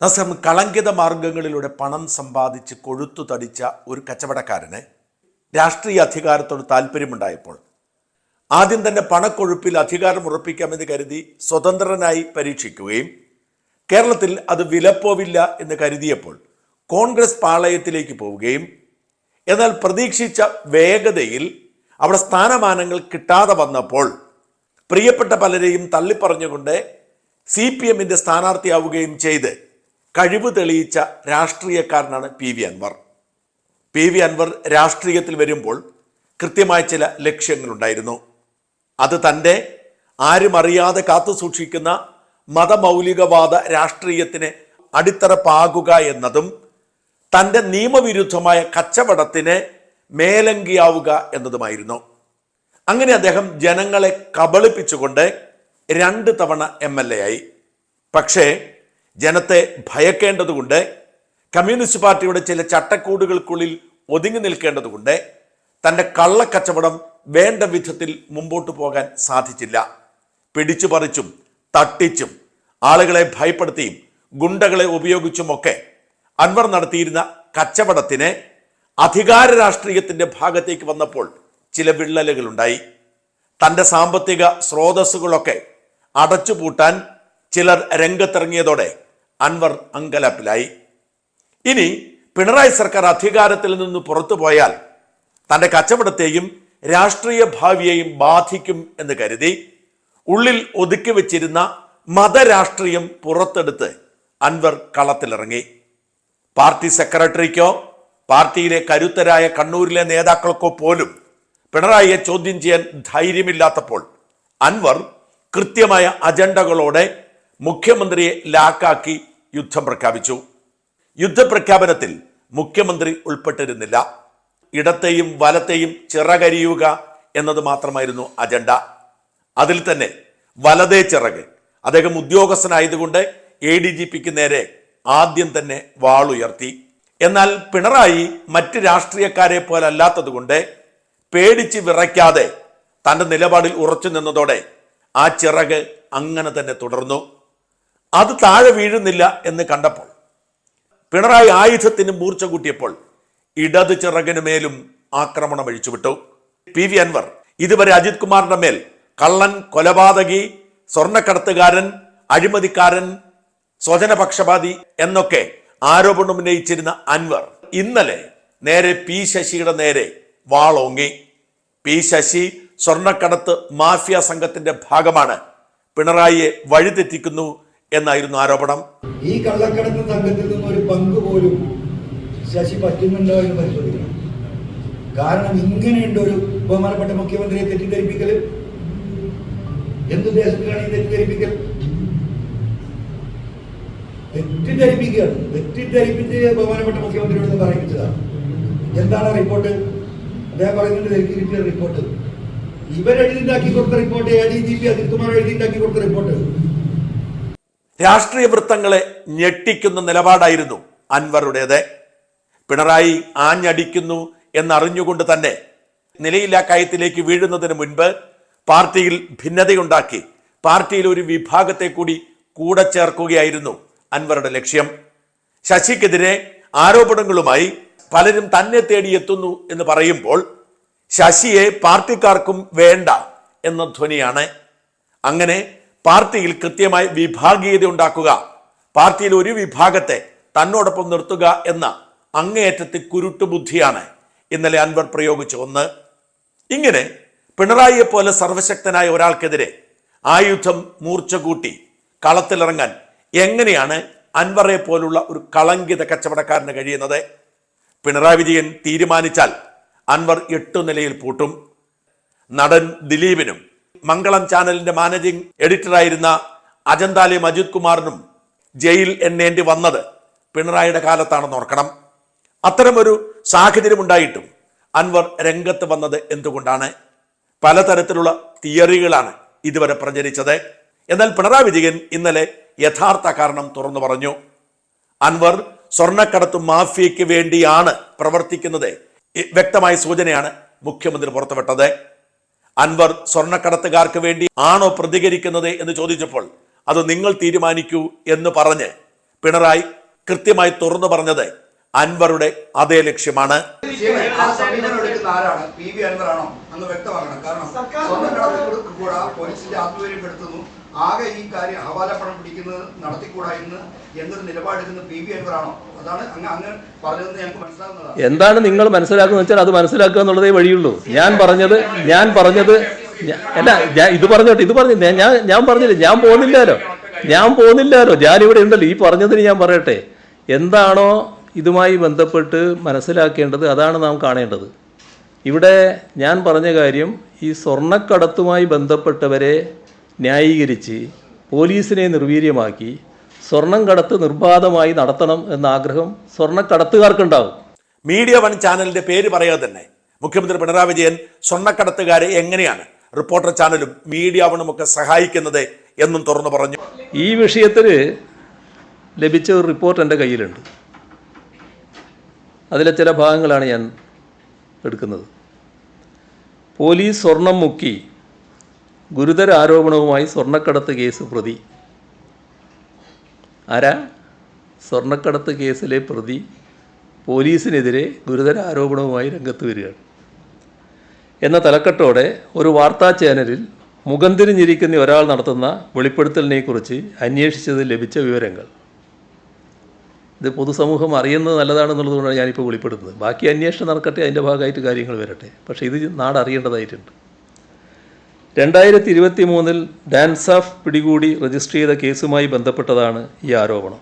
നസം കളങ്കിത മാർഗങ്ങളിലൂടെ പണം സമ്പാദിച്ച് കൊഴുത്തു തടിച്ച ഒരു കച്ചവടക്കാരന് രാഷ്ട്രീയ അധികാരത്തോട് താല്പര്യമുണ്ടായപ്പോൾ ആദ്യം തന്നെ പണക്കൊഴുപ്പിൽ അധികാരം ഉറപ്പിക്കാമെന്ന് കരുതി സ്വതന്ത്രനായി പരീക്ഷിക്കുകയും കേരളത്തിൽ അത് വിലപ്പോവില്ല എന്ന് കരുതിയപ്പോൾ കോൺഗ്രസ് പാളയത്തിലേക്ക് പോവുകയും എന്നാൽ പ്രതീക്ഷിച്ച വേഗതയിൽ അവിടെ സ്ഥാനമാനങ്ങൾ കിട്ടാതെ വന്നപ്പോൾ പ്രിയപ്പെട്ട പലരെയും തള്ളിപ്പറഞ്ഞുകൊണ്ട് സി പി എമ്മിന്റെ സ്ഥാനാർത്ഥിയാവുകയും ചെയ്ത്. കഴിവ് തെളിയിച്ച രാഷ്ട്രീയക്കാരനാണ് P V Anvar. P V Anvar രാഷ്ട്രീയത്തിൽ വരുമ്പോൾ കൃത്യമായ ചില ലക്ഷ്യങ്ങളുണ്ടായിരുന്നു. അത് തന്റെ ആരും അറിയാതെ കാത്തു സൂക്ഷിക്കുന്ന മതമൗലികവാദ രാഷ്ട്രീയത്തിന് അടിത്തറ പാകുക എന്നതും തന്റെ നിയമവിരുദ്ധമായ കച്ചവടത്തിന് മേലങ്കിയാവുക എന്നതുമായിരുന്നു. അങ്ങനെ അദ്ദേഹം ജനങ്ങളെ കബളിപ്പിച്ചുകൊണ്ട് രണ്ട് തവണ എം ആയി. പക്ഷേ ജനത്തെ ഭയക്കേണ്ടതുകൊണ്ട് കമ്മ്യൂണിസ്റ്റ് പാർട്ടിയുടെ ചില ചട്ടക്കൂടുകൾക്കുള്ളിൽ ഒതുങ്ങി നിൽക്കേണ്ടതുകൊണ്ട് തന്റെ കള്ളക്കച്ചവടം വേണ്ട വിധത്തിൽ മുമ്പോട്ട് പോകാൻ സാധിച്ചില്ല. പിടിച്ചു പറിച്ചും തട്ടിച്ചും ആളുകളെ ഭയപ്പെടുത്തിയും ഗുണ്ടകളെ ഉപയോഗിച്ചുമൊക്കെ അൻവർ നടത്തിയിരുന്ന കച്ചവടത്തിന് അധികാര രാഷ്ട്രീയത്തിന്റെ ഭാഗത്തേക്ക് വന്നപ്പോൾ ചില വിള്ളലുകളുണ്ടായി. തന്റെ സാമ്പത്തിക സ്രോതസ്സുകളൊക്കെ അടച്ചുപൂട്ടാൻ ചിലർ രംഗത്തിറങ്ങിയതോടെ അൻവർ അങ്കലപ്പിലായി. ഇനി പിണറായി സർക്കാർ അധികാരത്തിൽ നിന്ന് പുറത്തു പോയാൽ തന്റെ കച്ചവടത്തെയും രാഷ്ട്രീയ ഭാവിയെയും ബാധിക്കും എന്ന് കരുതി ഉള്ളിൽ ഒതുക്കി വെച്ചിരുന്ന മതരാഷ്ട്രീയം പുറത്തെടുത്ത് അൻവർ കളത്തിലിറങ്ങി. പാർട്ടി സെക്രട്ടറിക്കോ പാർട്ടിയിലെ കരുത്തരായ കണ്ണൂരിലെ നേതാക്കൾക്കോ പോലും പിണറായിയെ ചോദ്യം ചെയ്യാൻ ധൈര്യമില്ലാത്തപ്പോൾ അൻവർ കൃത്യമായ അജണ്ടകളോടെ മുഖ്യമന്ത്രിയെ ലാക്കാക്കി യുദ്ധം പ്രഖ്യാപിച്ചു. യുദ്ധപ്രഖ്യാപനത്തിൽ മുഖ്യമന്ത്രി ഉൾപ്പെട്ടിരുന്നില്ല. ഇടത്തെയും വലത്തെയും ചിറകരിയുക എന്നത് മാത്രമായിരുന്നു അജണ്ട. അതിൽ തന്നെ വലതേ ചിറക്. അദ്ദേഹം ഉദ്യോഗസ്ഥനായതുകൊണ്ട് എ ഡി ജി പിക്ക് നേരെ ആദ്യം തന്നെ വാളുയർത്തി. എന്നാൽ പിണറായി മറ്റ് രാഷ്ട്രീയക്കാരെ പോലെ അല്ലാത്തതുകൊണ്ട് പേടിച്ച് വിറയ്ക്കാതെ തന്റെ നിലപാടിൽ ഉറച്ചു നിന്നതോടെ ആ ചിറക് അങ്ങനെ തന്നെ തുടർന്നു. അത് താഴെ വീഴുന്നില്ല എന്ന് കണ്ടപ്പോൾ പിണറായി ആയുധത്തിന് മൂർച്ച കൂട്ടിയപ്പോൾ ഇടത് ചിറകിനു മേലും ആക്രമണം അഴിച്ചുവിട്ടു പി വി അൻവർ ഇതുവരെ അജിത് കുമാറിന്റെ മേൽ കള്ളൻ കൊലപാതകി സ്വർണക്കടത്തുകാരൻ അഴിമതിക്കാരൻ സ്വജനപക്ഷപാതി എന്നൊക്കെ ആരോപണം ഉന്നയിച്ചിരുന്ന അൻവർ ഇന്നലെ നേരെ പി ശശിയുടെ നേരെ വാളോങ്ങി. പി ശശി സ്വർണക്കടത്ത് മാഫിയ സംഘത്തിന്റെ ഭാഗമാണ് പിണറായിയെ വഴിതെറ്റിക്കുന്നു എന്നായിരുന്നു ആരോപണം. ഈ കള്ളക്കടത്ത് സംഘത്തിൽ നിന്ന് ഒരു പങ്ക് പോലും ശശി പറ്റുന്നുണ്ടോ എന്ന് പരിശോധിക്കണം. കാരണം ഇങ്ങനെയുണ്ട് ഒരു ബഹുമാനപ്പെട്ട മുഖ്യമന്ത്രിയെ തെറ്റിദ്ധരിപ്പിക്കൽ എന്തുദ്ദേശത്തിലാണ് ഈ തെറ്റിദ്ധരിപ്പിക്കൽ? തെറ്റിദ്ധരിപ്പിക്കുകയാണ് തെറ്റിദ്ധരിപ്പിച്ച് ബഹുമാനപ്പെട്ട മുഖ്യമന്ത്രിയോട് പറയിപ്പിച്ചതാണ് എന്താണ് റിപ്പോർട്ട്? അദ്ദേഹം പറയുന്നുണ്ട് എനിക്ക് റിപ്പോർട്ട്. ഇവരെഴുതിണ്ടാക്കി കൊടുത്ത report A D G P Ajith Kumar എഴുതിണ്ടാക്കി കൊടുത്ത റിപ്പോർട്ട്. രാഷ്ട്രീയ വൃത്തങ്ങളെ ഞെട്ടിക്കുന്ന നിലപാടായിരുന്നു അൻവറുടേത്. പിണറായി ആഞ്ഞടിക്കുന്നു എന്നറിഞ്ഞുകൊണ്ട് തന്നെ നിലയില്ലാ കയത്തിലേക്ക് വീഴുന്നതിന് മുൻപ് പാർട്ടിയിൽ ഭിന്നതയുണ്ടാക്കി പാർട്ടിയിൽ ഒരു വിഭാഗത്തെ കൂടി കൂടെ ചേർക്കുകയായിരുന്നു അൻവറുടെ ലക്ഷ്യം. ശശിക്കെതിരെ ആരോപണങ്ങളുമായി പലരും തന്നെ തേടിയെത്തുന്നു എന്ന് പറയുമ്പോൾ ശശിയെ പാർട്ടിക്കാർക്കും വേണ്ട എന്ന ധ്വനിയാണ്. അങ്ങനെ പാർട്ടിയിൽ കൃത്യമായി വിഭാഗീയത ഉണ്ടാക്കുക. പാർട്ടിയിൽ ഒരു വിഭാഗത്തെ തന്നോടൊപ്പം നിർത്തുക എന്ന അങ്ങേയറ്റത്തെ കുരുട്ടുബുദ്ധിയാണ് ഇന്നലെ അൻവർ പ്രയോഗിച്ചു ഒന്ന്. ഇങ്ങനെ പിണറായിയെ പോലെ സർവശക്തനായ ഒരാൾക്കെതിരെ ആയുധം മൂർച്ച കൂട്ടി കളത്തിലിറങ്ങാൻ എങ്ങനെയാണ് അൻവറെ പോലുള്ള ഒരു കളങ്കിത കച്ചവടക്കാരന് കഴിയുന്നത്? പിണറായി വിജയൻ തീരുമാനിച്ചാൽ അൻവർ എട്ടു നിലയിൽ പൂട്ടും. നടൻ ദിലീപിനും മംഗളം ചാനലിന്റെ മാനേജിംഗ് എഡിറ്ററായിരുന്ന അജന്താലി മജീദ് കുമാറിനും ജയിൽ എണ്ണേണ്ടി വന്നത് പിണറായിയുടെ കാലത്താണെന്ന് ഓർക്കണം. അത്തരമൊരു സാഹചര്യം ഉണ്ടായിട്ടും അൻവർ രംഗത്ത് വന്നത് എന്തുകൊണ്ടാണ്? പലതരത്തിലുള്ള തിയറികളാണ് ഇതുവരെ പ്രചരിച്ചത്. എന്നാൽ പിണറായി വിജയൻ ഇന്നലെ യഥാർത്ഥ കാരണം തുറന്നു പറഞ്ഞു. അൻവർ സ്വർണക്കടത്ത് മാഫിയയ്ക്ക് വേണ്ടിയാണ് പ്രവർത്തിക്കുന്നത് വ്യക്തമായ സൂചനയാണ് മുഖ്യമന്ത്രി പുറത്തുവിട്ടത്. അൻവർ സ്വർണക്കടത്തുകാർക്ക് വേണ്ടി ആണോ പ്രതികരിക്കുന്നത് എന്ന് ചോദിച്ചപ്പോൾ അത് നിങ്ങൾ തീരുമാനിക്കൂ എന്ന് പറഞ്ഞ് പിണറായി കൃത്യമായി തുറന്നു പറഞ്ഞത് അൻവറുടെ അതേ ലക്ഷ്യമാണ്. ആരാണ്? പി വി അൻവറാണോ എന്ന് വ്യക്തമാക്കണം കാരണം സ്വർണക്കടത്ത് കൂടാ പോലീസിന്റെ ആത്മവീര്യപ്പെടുത്തുന്നു ആകെ ഈ കാര്യം ഹവാലപ്പണം പിടിക്കുന്നത് നടത്തിക്കൂടാ എന്ന് എന്നൊരു നിലപാടെടുക്കുന്ന പി വി അൻവറാണോ? അതാണ് അങ്ങ് അങ്ങ് പറഞ്ഞതെന്ന് ഞങ്ങൾക്ക് മനസ്സിലാകുന്നതാണ് എന്താണ് നിങ്ങൾ മനസ്സിലാക്കുന്നത് വെച്ചാൽ അത് മനസ്സിലാക്കുക എന്നുള്ളതേ വഴിയുള്ളൂ. ഞാൻ പറഞ്ഞത് ഞാൻ പറഞ്ഞത് അല്ല ഞാൻ ഇത് പറഞ്ഞോട്ടെ ഇത് പറഞ്ഞു. ഞാൻ ഞാൻ- പറഞ്ഞില്ല ഞാൻ പോകുന്നില്ലല്ലോ ഞാൻ പോകുന്നില്ലല്ലോ ഞാനിവിടെ ഉണ്ടല്ലോ. ഈ പറഞ്ഞതിന് ഞാൻ പറയട്ടെ. എന്താണോ ഇതുമായി ബന്ധപ്പെട്ട് മനസ്സിലാക്കേണ്ടത് അതാണ് നാം കാണേണ്ടത്. ഇവിടെ ഞാൻ പറഞ്ഞ കാര്യം ഈ സ്വർണക്കടത്തുമായി ബന്ധപ്പെട്ടവരെ ന്യായീകരിച്ച് പോലീസിനെ നിർവീര്യമാക്കി സ്വർണം കടത്ത് നിർബാധമായി നടത്തണം എന്ന ആഗ്രഹം സ്വർണക്കടത്തുകാർക്കുണ്ടാവും. മീഡിയ വൺ ചാനലിന്റെ പേര് പറയാതെ തന്നെ. മുഖ്യമന്ത്രി പിണറായി വിജയൻ സ്വർണക്കടത്തുകാരെ എങ്ങനെയാണ്? റിപ്പോർട്ടർ ചാനലും മീഡിയ വണും ഒക്കെ സഹായിക്കുന്നത് എന്നും തുറന്നു പറഞ്ഞു. ഈ വിഷയത്തിൽ ലഭിച്ച ഒരു റിപ്പോർട്ട് എന്റെ കയ്യിലുണ്ട്. അതിലെ ചില ഭാഗങ്ങളാണ് ഞാൻ എടുക്കുന്നത്. പോലീസ് സ്വർണം മുക്കി ഗുരുതര ആരോപണവുമായി സ്വർണക്കടത്ത് കേസ് പ്രതി. ആരാ? സ്വർണക്കടത്ത് കേസിലെ പ്രതി പോലീസിനെതിരെ ഗുരുതര ആരോപണവുമായി രംഗത്ത് വരികയാണ്. എന്ന തലക്കെട്ടോടെ ഒരു വാർത്താ ചാനലിൽ മുഖം തിരിഞ്ഞിരിക്കുന്ന ഒരാൾ നടത്തുന്ന വെളിപ്പെടുത്തലിനെക്കുറിച്ച് അന്വേഷിച്ചത് ലഭിച്ച വിവരങ്ങൾ. ഇത് പൊതുസമൂഹം അറിയുന്നത് നല്ലതാണെന്നുള്ളതുകൊണ്ടാണ് ഞാനിപ്പോൾ വെളിപ്പെടുത്തുന്നത് ബാക്കി അന്വേഷണം നടക്കട്ടെ അതിന്റെ ഭാഗമായിട്ട് കാര്യങ്ങൾ വരട്ടെ. പക്ഷേ ഇത് നാട് അറിയേണ്ടതായിട്ടുണ്ട് രണ്ടായിരത്തി ഇരുപത്തി മൂന്നിൽ ഡാൻസ് ഓഫ് പിടികൂടി രജിസ്റ്റർ ചെയ്ത കേസുമായി ബന്ധപ്പെട്ടതാണ് ഈ ആരോപണം.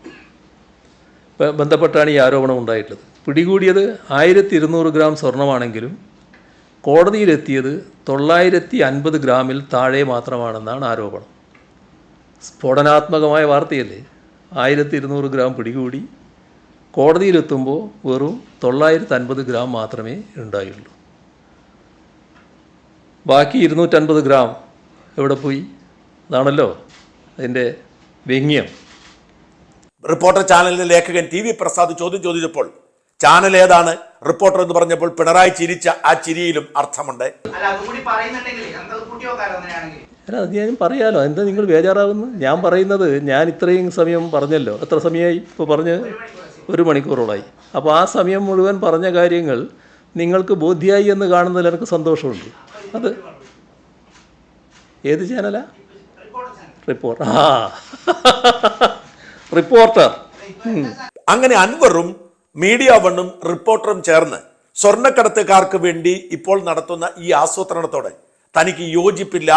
ബന്ധപ്പെട്ടാണ് ഈ ആരോപണം ഉണ്ടായിട്ടുള്ളത്. പിടികൂടിയത് ആയിരത്തി ഇരുന്നൂറ് ഗ്രാം സ്വർണമാണെങ്കിലും കോടതിയിലെത്തിയത് തൊള്ളായിരത്തി അൻപത് ഗ്രാമിൽ താഴെ മാത്രമാണെന്നാണ് ആരോപണം. സ്ഫോടനാത്മകമായ വാർത്തയല്ലേ? ആയിരത്തി ഇരുന്നൂറ് ഗ്രാം പിടികൂടി കോടതിയിലെത്തുമ്പോൾ വെറും തൊള്ളായിരത്തി അൻപത് ഗ്രാം മാത്രമേ ഉണ്ടായുള്ളൂ. ബാക്കി ഇരുന്നൂറ്റൻപത് ഗ്രാം എവിടെ പോയി? അതാണല്ലോ അതിന്റെ വ്യംഗ്യം. റിപ്പോർട്ടർ ചാനലിലെ ലേഖകൻ ടി വി പ്രസാദ് ചോദ്യം ചോദിച്ചപ്പോൾ ചാനൽ ഏതാണ്? റിപ്പോർട്ടർ എന്ന് പറഞ്ഞപ്പോൾ പിണറായി ചിരിച്ച ആ ചിരിയിലും അർത്ഥമുണ്ട്. അല്ല അത് ഞാൻ പറയാലോ. എന്താ നിങ്ങൾ ബേജാറാവുന്നു ഞാൻ പറയുന്നത് ഞാൻ ഇത്രയും സമയം പറഞ്ഞല്ലോ. എത്ര സമയമായി ഇപ്പോൾ പറഞ്ഞ്? ഒരു മണിക്കൂറോളായി. അപ്പോൾ ആ സമയം മുഴുവൻ പറഞ്ഞ കാര്യങ്ങൾ നിങ്ങൾക്ക് ബോധ്യായി എന്ന് കാണുന്നതിൽ എനിക്ക് സന്തോഷമുണ്ട്. അത് ഏത് ചാനലാ റിപ്പോർട്ടർ ആ. റിപ്പോർട്ടർ അങ്ങനെ അൻവറും മീഡിയ വണ്ണും റിപ്പോർട്ടറും ചേർന്ന് സ്വർണക്കടത്തുകാർക്ക് വേണ്ടി ഇപ്പോൾ നടത്തുന്ന ഈ ആസൂത്രണത്തോടെ തനിക്ക് യോജിപ്പില്ല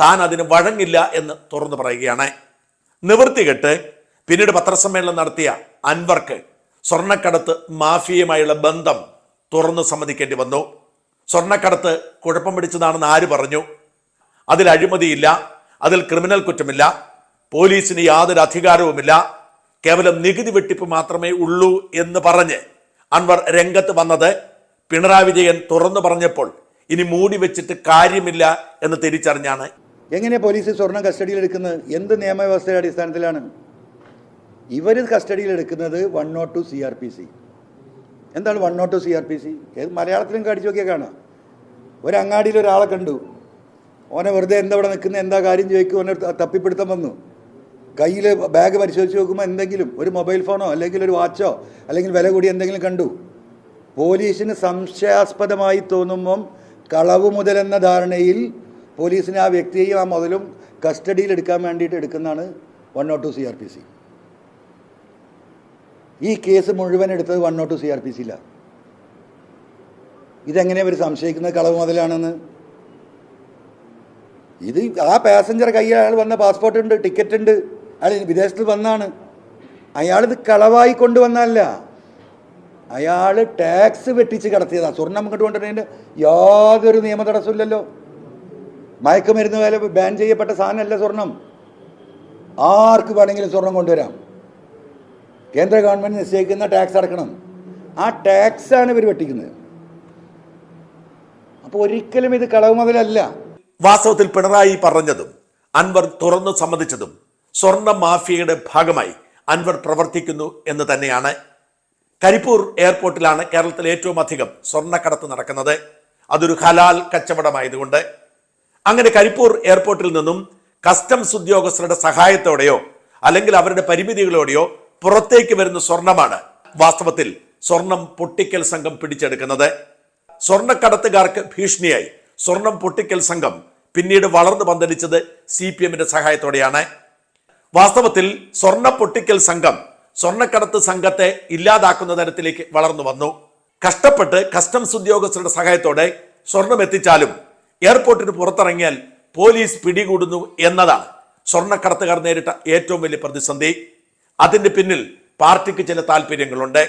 താൻ അതിന് വഴങ്ങില്ല എന്ന് തുറന്നു പറയുകയാണ്. നിവൃത്തികെട്ട് പിന്നീട് പത്രസമ്മേളനം നടത്തിയ അൻവർക്ക് സ്വർണക്കടത്ത് മാഫിയയുമായുള്ള ബന്ധം തുറന്നു സമ്മതിക്കേണ്ടി വന്നു. സ്വർണക്കടത്ത് കുഴപ്പം പിടിച്ചതാണെന്ന് ആര് പറഞ്ഞു? അതിൽ അഴിമതിയില്ല അതിൽ ക്രിമിനൽ കുറ്റമില്ല പോലീസിന് യാതൊരു അധികാരവുമില്ല കേവലം നികുതി വെട്ടിപ്പ് മാത്രമേ ഉള്ളൂ എന്ന് പറഞ്ഞ് അൻവർ രംഗത്ത് വന്നത് പിണറായി വിജയൻ തുറന്നു പറഞ്ഞപ്പോൾ ഇനി മൂടി വെച്ചിട്ട് കാര്യമില്ല എന്ന് തിരിച്ചറിഞ്ഞാണ്. എങ്ങനെ പോലീസ് സ്വർണം കസ്റ്റഡിയിൽ എടുക്കുന്നത്? എന്ത് നിയമവ്യവസ്ഥയുടെ അടിസ്ഥാനത്തിലാണ്? ഇവർ കസ്റ്റഡിയിൽ എടുക്കുന്നത് one nought two C R P C. എന്താണ് one nought C R P C ഏത് മലയാളത്തിലും കടിച്ചു നോക്കിയാൽ കാണാം. ഒരു അങ്ങാടിയിൽ ഒരാളെ കണ്ടു. ഓനെ വെറുതെ എന്താ ഇവിടെ നിൽക്കുന്ന? എന്താ കാര്യം ചോദിക്കും ഓനെ തപ്പിപ്പിടുത്തം വന്നു. കയ്യിൽ ബാഗ് പരിശോധിച്ച് നോക്കുമ്പോൾ എന്തെങ്കിലും ഒരു മൊബൈൽ ഫോണോ അല്ലെങ്കിൽ ഒരു വാച്ചോ അല്ലെങ്കിൽ വില കൂടി എന്തെങ്കിലും കണ്ടു. പോലീസിന് സംശയാസ്പദമായി തോന്നുമ്പം കളവ് മുതൽ എന്ന ധാരണയിൽ പോലീസിന് ആ വ്യക്തിയെയും ആ മുതലും കസ്റ്റഡിയിൽ എടുക്കാൻ വേണ്ടിയിട്ട് എടുക്കുന്നതാണ് one nought two C R P C ഈ കേസ് മുഴുവൻ എടുത്തത് one nought C R P സിയിലാണ് ഇതെങ്ങനെ ഇവർ സംശയിക്കുന്നത്? കളവ് മുതലാണെന്ന്. ഇത് ആ പാസഞ്ചർ കയ്യിൽ അയാൾ വന്ന പാസ്പോർട്ട് ഉണ്ട് ടിക്കറ്റ് ഉണ്ട്. അയാൾ വിദേശത്ത് വന്നാണ്. അയാളിത് കളവായി കൊണ്ടുവന്നല്ല അയാൾ ടാക്സ് വെട്ടിച്ച് കടത്തിയതാണ് സ്വർണം ഇങ്ങോട്ട് കൊണ്ടുവരുന്നതിന്റെ യാതൊരു നിയമ തടസ്സമില്ലല്ലോ മയക്കുമരുന്ന് വില ബാൻ ചെയ്യപ്പെട്ട സാധനമല്ല സ്വർണം. ആർക്ക് വേണമെങ്കിലും സ്വർണം കൊണ്ടുവരാം? കേന്ദ്ര ഗവൺമെന്റ് നിശ്ചയിക്കുന്ന ടാക്സ് അടക്കണം. ആ ടാക്സാണ് ഇവർ വെട്ടിക്കുന്നത്. അപ്പോൾ ഒരിക്കലും ഇത് കളവ് മുതലല്ല വാസ്തവത്തിൽ പിണറായി പറഞ്ഞതും അൻവർ തുറന്നു സമ്മതിച്ചതും സ്വർണ മാഫിയയുടെ ഭാഗമായി അൻവർ പ്രവർത്തിക്കുന്നു എന്ന് തന്നെയാണ്. കരിപ്പൂർ എയർപോർട്ടിലാണ് കേരളത്തിൽ ഏറ്റവും അധികം സ്വർണക്കടത്ത് നടക്കുന്നത്. അതൊരു ഹലാൽ കച്ചവടമായതുകൊണ്ട്. അങ്ങനെ കരിപ്പൂർ എയർപോർട്ടിൽ നിന്നും കസ്റ്റംസ് ഉദ്യോഗസ്ഥരുടെ സഹായത്തോടെയോ അല്ലെങ്കിൽ അവരുടെ പരിമിതികളോടെയോ പുറത്തേക്ക് വരുന്ന സ്വർണമാണ് വാസ്തവത്തിൽ സ്വർണം പൊട്ടിക്കൽ സംഘം പിടിച്ചെടുക്കുന്നത്. സ്വർണക്കടത്തുകാർക്ക് ഭീഷണിയായി. സ്വർണം പൊട്ടിക്കൽ സംഘം പിന്നീട് വളർന്നു പന്തലിച്ചത് സി പി എമ്മിന്റെ സഹായത്തോടെയാണ്. വാസ്തവത്തിൽ സ്വർണ പൊട്ടിക്കൽ സംഘം സ്വർണക്കടത്ത് സംഘത്തെ ഇല്ലാതാക്കുന്ന തരത്തിലേക്ക് വളർന്നു വന്നു. കഷ്ടപ്പെട്ട് കസ്റ്റംസ് ഉദ്യോഗസ്ഥരുടെ സഹായത്തോടെ സ്വർണം എത്തിച്ചാലും എയർപോർട്ടിന് പുറത്തിറങ്ങിയാൽ പോലീസ് പിടികൂടുന്നു എന്നതാണ് സ്വർണക്കടത്തുകാർ നേരിട്ട ഏറ്റവും വലിയ പ്രതിസന്ധി. അതിന്റെ പിന്നിൽ പാർട്ടിക്ക് ചില താല്പര്യങ്ങളുണ്ട്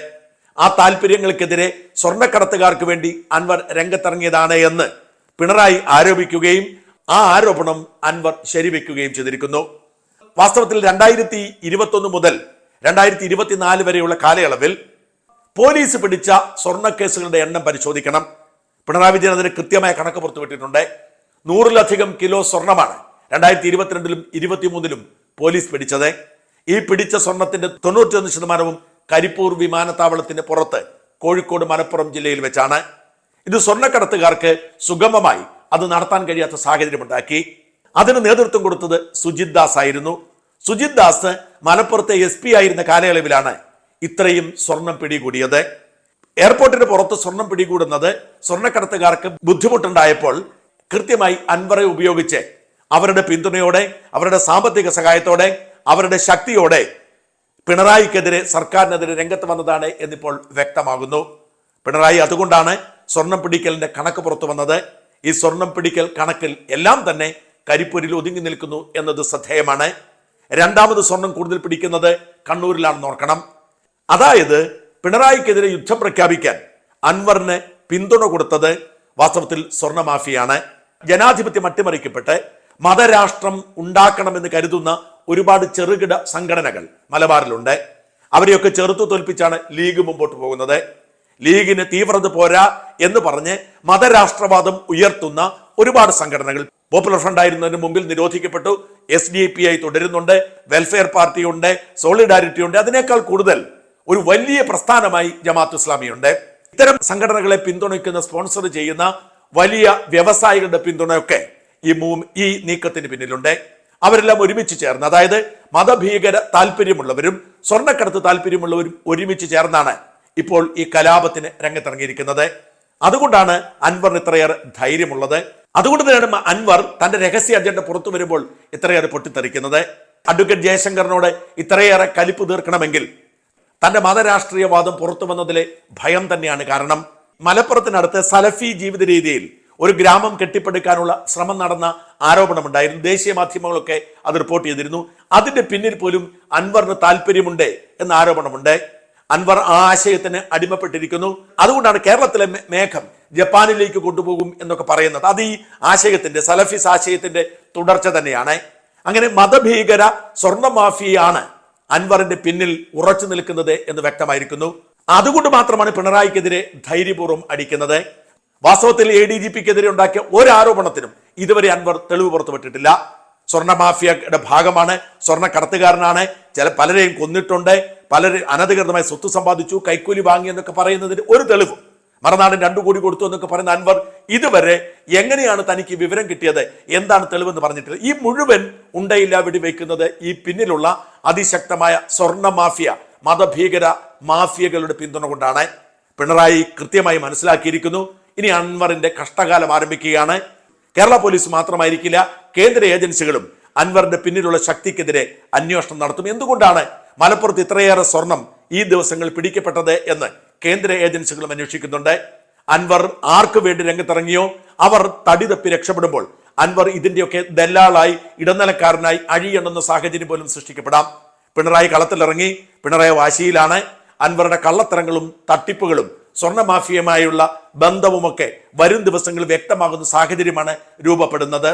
ആ താല്പര്യങ്ങൾക്കെതിരെ സ്വർണക്കടത്തുകാർക്ക് വേണ്ടി അൻവർ രംഗത്തിറങ്ങിയതാണ് എന്ന് പിണറായി ആരോപിക്കുകയും ആ ആരോപണം അൻവർ ശരിവെക്കുകയും ചെയ്തിരിക്കുന്നു. വാസ്തവത്തിൽ രണ്ടായിരത്തി ഇരുപത്തൊന്ന് മുതൽ രണ്ടായിരത്തി ഇരുപത്തിനാല് വരെയുള്ള കാലയളവിൽ പോലീസ് പിടിച്ച സ്വർണക്കേസുകളുടെ എണ്ണം പരിശോധിക്കണം. പിണറായി വിജയൻ അതിന് കൃത്യമായ കണക്ക് പുറത്തുവിട്ടിട്ടുണ്ട്. നൂറിലധികം കിലോ സ്വർണമാണ് രണ്ടായിരത്തി ഇരുപത്തിരണ്ടിലും ഇരുപത്തിമൂന്നിലും പോലീസ് പിടിച്ചത്. ഈ പിടിച്ച സ്വർണത്തിന്റെ തൊണ്ണൂറ്റിയൊന്ന് ശതമാനവും കരിപ്പൂർ വിമാനത്താവളത്തിന് പുറത്ത് കോഴിക്കോട് മലപ്പുറം ജില്ലയിൽ വെച്ചാണ്. ഇത് സ്വർണക്കടത്തുകാർക്ക് സുഗമമായി അത് നടത്താൻ കഴിയാത്ത സാഹചര്യമുണ്ടാക്കി. അതിന് നേതൃത്വം കൊടുത്തത് സുജിത് ദാസ് ആയിരുന്നു സുജിത് ദാസ് മലപ്പുറത്തെ എസ് പി ആയിരുന്ന കാലയളവിലാണ് ഇത്രയും സ്വർണം പിടികൂടിയത്. എയർപോർട്ടിന് പുറത്ത് സ്വർണം പിടികൂടുന്നത് സ്വർണക്കടത്തുകാർക്ക് ബുദ്ധിമുട്ടുണ്ടായപ്പോൾ കൃത്യമായി അൻവറെ ഉപയോഗിച്ച് അവരുടെ പിന്തുണയോടെ അവരുടെ സാമ്പത്തിക സഹായത്തോടെ അവരുടെ ശക്തിയോടെ പിണറായിക്കെതിരെ സർക്കാരിനെതിരെ രംഗത്ത് വന്നതാണ് എന്നിപ്പോൾ വ്യക്തമാകുന്നു. പിണറായി അതുകൊണ്ടാണ് സ്വർണം പിടിക്കലിന്റെ കണക്ക് പുറത്തു വന്നത്. ഈ സ്വർണം പിടിക്കൽ കണക്കിൽ എല്ലാം തന്നെ കരിപ്പൂരിൽ ഒതുങ്ങി നിൽക്കുന്നു എന്നത് ശ്രദ്ധേയമാണ്. രണ്ടാമത് സ്വർണം കൂടുതൽ പിടിക്കുന്നത് കണ്ണൂരിലാണെന്ന് ഓർക്കണം. അതായത് പിണറായിക്കെതിരെ യുദ്ധം പ്രഖ്യാപിക്കാൻ അൻവറിന് പിന്തുണ കൊടുത്തത് വാസ്തവത്തിൽ സ്വർണ മാഫിയാണ് ജനാധിപത്യം അട്ടിമറിക്കപ്പെട്ട് മതരാഷ്ട്രം ഉണ്ടാക്കണമെന്ന് കരുതുന്ന ഒരുപാട് ചെറുകിട സംഘടനകൾ മലബാറിലുണ്ട്. അവരെയൊക്കെ ചെറുത്തു തോൽപ്പിച്ചാണ് ലീഗ് മുമ്പോട്ട് പോകുന്നത്. ലീഗിന് തീവ്രത പോരാ എന്ന് പറഞ്ഞ് മതരാഷ്ട്രവാദം ഉയർത്തുന്ന ഒരുപാട് സംഘടനകൾ പോപ്പുലർ ഫ്രണ്ട് ആയിരുന്നതിന് മുമ്പിൽ നിരോധിക്കപ്പെട്ടു. എസ് ഡി പി ഐ തുടരുന്നുണ്ട്. വെൽഫെയർ പാർട്ടി ഉണ്ട് സോളിഡാരിറ്റി ഉണ്ട്. അതിനേക്കാൾ കൂടുതൽ ഒരു വലിയ പ്രസ്ഥാനമായി ജമാഅത്ത് ഇസ്ലാമിയുണ്ട്. ഇത്തരം സംഘടനകളെ പിന്തുണയ്ക്കുന്ന സ്പോൺസർ ചെയ്യുന്ന വലിയ വ്യവസായികളുടെ പിന്തുണയൊക്കെ ഈ ഈ നീക്കത്തിന് പിന്നിലുണ്ട്. അവരെല്ലാം ഒരുമിച്ച് ചേർന്ന് അതായത് മതഭീകര താല്പര്യമുള്ളവരും സ്വർണക്കടത്ത് താല്പര്യമുള്ളവരും ഒരുമിച്ച് ചേർന്നാണ് ഇപ്പോൾ ഈ കലാപത്തിന് രംഗത്തിറങ്ങിയിരിക്കുന്നത്. അതുകൊണ്ടാണ് അൻവർ ഇത്രയേറെ ധൈര്യമുള്ളത്. അതുകൊണ്ട് തന്നെയാണ് അൻവർ തന്റെ രഹസ്യ അജണ്ട പുറത്തു വരുമ്പോൾ ഇത്രയേറെ പൊട്ടിത്തെറിക്കുന്നത്. അഡ്വക്കേറ്റ് ജയശങ്കറിനോട് ഇത്രയേറെ കലിപ്പ് തീർക്കണമെങ്കിൽ തന്റെ മതരാഷ്ട്രീയവാദം പുറത്തു വന്നതിലെ ഭയം തന്നെയാണ് കാരണം. മലപ്പുറത്തിനടുത്ത് സലഫി ജീവിത രീതിയിൽ ഒരു ഗ്രാമം കെട്ടിപ്പടുക്കാനുള്ള ശ്രമം നടന്ന ആരോപണമുണ്ടായിരുന്നു. ദേശീയ മാധ്യമങ്ങളൊക്കെ അത് റിപ്പോർട്ട് ചെയ്തിരുന്നു. അതിന്റെ പിന്നിൽ പോലും അൻവറിന് താല്പര്യമുണ്ട് എന്ന ആരോപണമുണ്ട്. അൻവർ ആ ആശയത്തിന് അടിമപ്പെട്ടിരിക്കുന്നു. അതുകൊണ്ടാണ് കേരളത്തിലെ മേഘം ജപ്പാനിലേക്ക് കൊണ്ടുപോകും എന്നൊക്കെ പറയുന്നത്. അത് ഈ ആശയത്തിന്റെ സലഫിസ് ആശയത്തിന്റെ തുടർച്ച തന്നെയാണ്. അങ്ങനെ മതഭീകര സ്വർണ മാഫിയാണ് അൻവറിന്റെ പിന്നിൽ ഉറച്ചു നിൽക്കുന്നത് എന്ന് വ്യക്തമായിരിക്കുന്നു. അതുകൊണ്ട് മാത്രമാണ് പിണറായിക്കെതിരെ ധൈര്യപൂർവം അടിക്കുന്നത്. വാസ്തവത്തിൽ എ ഡി ജി പിക്കെതിരെ ഉണ്ടാക്കിയ ഒരു ആരോപണത്തിനും ഇതുവരെ അൻവർ തെളിവ് പുറത്തുവിട്ടിട്ടില്ല സ്വർണ മാഫിയയുടെ ഭാഗമാണ്. സ്വർണ കടത്തുകാരനാണ്. ചില പലരെയും കൊന്നിട്ടുണ്ട്. പലരും അനധികൃതമായി സ്വത്ത് സമ്പാദിച്ചു കൈക്കൂലി വാങ്ങി എന്നൊക്കെ പറയുന്നതിന് ഒരു തെളിവ് മറുനാടൻ രണ്ടു കോടി കൊടുത്തു എന്നൊക്കെ പറയുന്ന അൻവർ ഇതുവരെ എങ്ങനെയാണ് തനിക്ക് വിവരം കിട്ടിയത്? എന്താണ് തെളിവെന്ന് പറഞ്ഞിട്ടില്ല. ഈ മുഴുവൻ ഉണ്ടയില്ല വെടിവെക്കുന്നത് ഈ പിന്നിലുള്ള അതിശക്തമായ സ്വർണ മാഫിയ മതഭീകര മാഫിയകളുടെ പിന്തുണ കൊണ്ടാണ്. പിണറായി കൃത്യമായി മനസ്സിലാക്കിയിരിക്കുന്നു. ഇനി അൻവറിന്റെ കഷ്ടകാലം ആരംഭിക്കുകയാണ്. കേരള പോലീസ് മാത്രമായിരിക്കില്ല കേന്ദ്ര ഏജൻസികളും അൻവറിന്റെ പിന്നിലുള്ള ശക്തിക്കെതിരെ അന്വേഷണം നടത്തും. എന്തുകൊണ്ടാണ് മലപ്പുറത്ത് ഇത്രയേറെ സ്വർണം ഈ ദിവസങ്ങൾ പിടിക്കപ്പെട്ടത് എന്ന് കേന്ദ്ര ഏജൻസികളും അന്വേഷിക്കുന്നുണ്ട്. അൻവർ ആർക്കു വേണ്ടി രംഗത്തിറങ്ങിയോ? അവർ തടി തപ്പി രക്ഷപ്പെടുമ്പോൾ അൻവർ ഇതിന്റെയൊക്കെ ദല്ലാളായി ഇടനിലക്കാരനായി അഴിയണമെന്ന സാഹചര്യം പോലും സൃഷ്ടിക്കപ്പെടാം. പിണറായി കളത്തിലിറങ്ങി പിണറായി വാശിയിലാണ്. അൻവറുടെ കള്ളത്തരങ്ങളും തട്ടിപ്പുകളും സ്വർണ മാഫിയയുമായുള്ള ബന്ധവുമൊക്കെ വരും ദിവസങ്ങളിൽ വ്യക്തമാകുന്ന സാഹചര്യമാണ് രൂപപ്പെടുന്നത്.